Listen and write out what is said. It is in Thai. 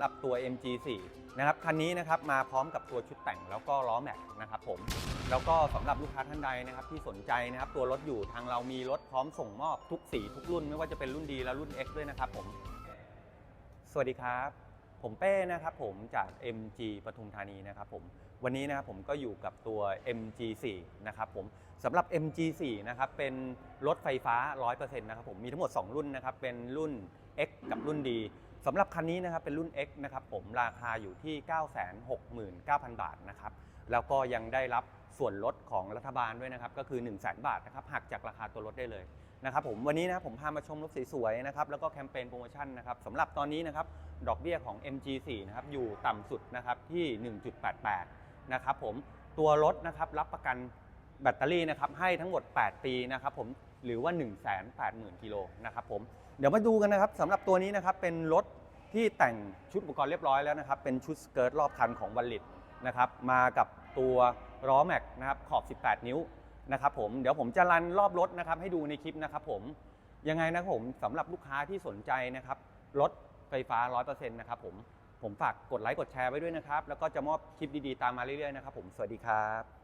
สำหรับตัว MG4 นะครับคันนี้นะครับมาพร้อมกับตัวชุดแต่งแล้วก็ล้อแม็กนะครับผมแล้วก็สำหรับลูกค้าท่านใดนะครับที่สนใจนะครับตัวรถอยู่ทางเรามีรถพร้อมส่งมอบทุกสีทุกรุ่น ไม่ว่าจะเป็นรุ่นดีและรุ่น X ด้วยนะครับผมสวัสดีครับ ผมเป้นะครับผมจาก MG ปทุมธานีนะครับผมวันนี้นะครับผมก็อยู่กับตัว MG4 นะครับผมสำหรับ MG4 นะครับเป็นรถไฟฟ้า 100%นะครับผมมีทั้งหมด 2 รุ่นนะครับเป็นรุ่น X กับรุ่นดี สำหรับคันนี้นะครับเป็นรุ่น X นะครับผมราคาอยู่ที่ 969,000 บาทนะครับแล้วก็ยังได้รับส่วนลดของรัฐบาลด้วยนะครับก็คือ 1 0 0 0 0แบาทนะครับหักจากราคาตัวรถได้เลยนะครับผมวันนี้นะผมพามาชมรถสวยๆนะครับแล้วก็แคมเปญโปรโมชั่นนะครับสำหรับตอนนี้นะครับดอกเบี้ยของ MG4 นะครับอยู่ต่ำสุดนะครับที่ 1.88 นะครับผมตัวรถนะครับรับประกัน แบตเตอรี่นะครับให้ทั้งหมด 8 ปีนะครับผมหรือว่า 1 8 0 0 0 0 กิโลนะครับผมเดี๋ยวมาดูกันนะครับสำหรับตัวนี้นะครับเป็นรถที่แต่งชุดอุปกรณ์เรียบร้อยแล้วนะครับเป็นชุดสเกิร์ตรอบคันของวัลลิตนะครับมากับตัวล้อแม็กนะครับขอบ 18 นิ้วนะครับผมเดี๋ยวผมจะรันรอบรถนะครับให้ดูในคลิปนะครับผมยังไงนะครับผมสำหรับลูกค้าที่สนใจนะครับรถไฟฟ้า 100%นะครับผมผมฝากกดไลค์กดแชร์ไว้ด้วยนะครับ แล้วก็จะมอบคลิปดีๆ ตามมาเรื่อยๆนะครับผมสวัสดีครับ